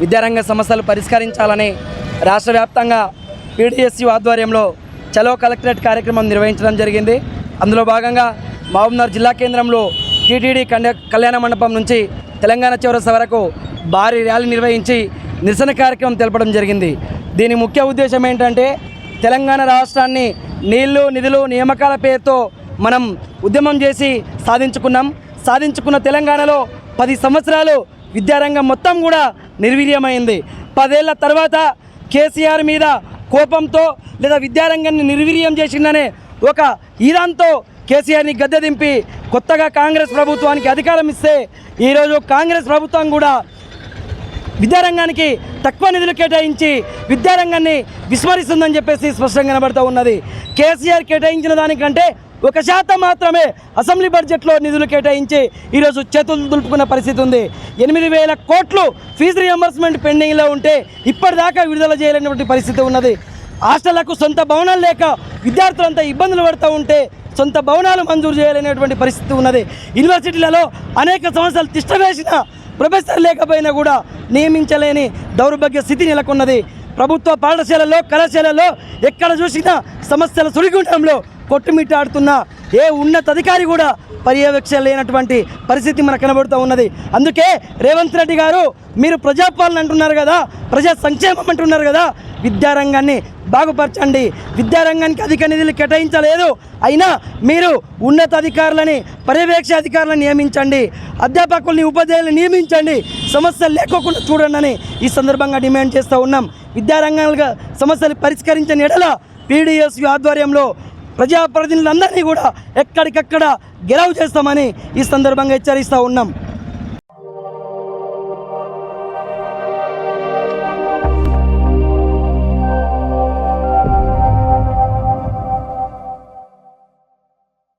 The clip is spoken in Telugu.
విద్యారంగ సమస్యలు పరిష్కరించాలని రాష్ట్ర వ్యాప్తంగా పీడిఎస్యు ఆధ్వర్యంలో చలో కలెక్టరేట్ కార్యక్రమం నిర్వహించడం జరిగింది. అందులో భాగంగా మహబూబ్నగర్ జిల్లా కేంద్రంలో టీటీడీ కళ్యాణ మండపం నుంచి తెలంగాణ చివరస వరకు భారీ ర్యాలీ నిర్వహించి నిరసన కార్యక్రమం తెలపడం జరిగింది. దీని ముఖ్య ఉద్దేశం ఏంటంటే తెలంగాణ రాష్ట్రాన్ని నీళ్ళు నిధులు నియామకాల పేరుతో మనం ఉద్యమం చేసి సాధించుకున్నాం. సాధించుకున్న తెలంగాణలో పది సంవత్సరాలు విద్యారంగం మొత్తం కూడా నిర్వీర్యమైంది. పదేళ్ళ తర్వాత కేసీఆర్ మీద కోపంతో లేదా విద్యారంగాన్ని నిర్వీర్యం చేసిందనే ఒక ఈరాన్తో కేసీఆర్ని గద్దె దింపి కొత్తగా కాంగ్రెస్ ప్రభుత్వానికి అధికారం ఇస్తే ఈరోజు కాంగ్రెస్ ప్రభుత్వం కూడా విద్యారంగానికి తక్కువ నిధులు కేటాయించి విద్యారంగాన్ని విస్మరిస్తుందని చెప్పేసి స్పష్టంగా కనబడుతూ ఉన్నది. కేసీఆర్ కేటాయించిన దానికంటే ఒక శాతం మాత్రమే అసెంబ్లీ బడ్జెట్లో నిధులు కేటాయించి ఈరోజు చేతులు దులుపుకున్న పరిస్థితి ఉంది. ఎనిమిది వేల కోట్లు ఫీజు రియంబర్స్మెంట్ పెండింగ్లో ఉంటే ఇప్పటిదాకా విడుదల చేయలేనటువంటి పరిస్థితి ఉన్నది. హాస్టళ్ళకు సొంత భవనాలు లేక విద్యార్థులంతా ఇబ్బందులు పడుతూ ఉంటే సొంత భవనాలు మంజూరు చేయలేనటువంటి పరిస్థితి ఉన్నది. యూనివర్సిటీలలో అనేక సంవత్సరాలు తిష్టవేసిన ప్రొఫెసర్ లేకపోయినా కూడా నియమించలేని దౌర్భాగ్య స్థితి నెలకొన్నది. ప్రభుత్వ పాఠశాలలో కళాశాలలో ఎక్కడ చూసినా సమస్యల సుడిగుండంలో కొట్టుమిట్టాడుతున్న ఏ ఉన్నతాధికారి కూడా పర్యవేక్షణ లేనటువంటి పరిస్థితి మనకు కనబడుతూ ఉన్నది. అందుకే రేవంత్ రెడ్డి గారు మీరు ప్రజాపాలన అంటున్నారు కదా ప్రజా సంక్షేమం అంటున్నారు కదా విద్యారంగాన్ని బాగుపరచండి. విద్యారంగానికి అధిక నిధులు కేటాయించలేదు. అయినా మీరు ఉన్నతాధికారులని పర్యవేక్ష అధికారులను నియమించండి. అధ్యాపకుల్ని ఉపాధ్యాయులను నియమించండి. సమస్యలు లేకోకుండా చూడండి అని ఈ సందర్భంగా డిమాండ్ చేస్తూ ఉన్నాం. విద్యారంగాలుగా సమస్యలు పరిష్కరించని ఎడల పీడిఎస్ ఆధ్వర్యంలో ప్రజాప్రతినిధులందరినీ కూడా ఎక్కడికక్కడ గెలవు చేస్తామని ఈ సందర్భంగా హెచ్చరిస్తూ ఉన్నాం.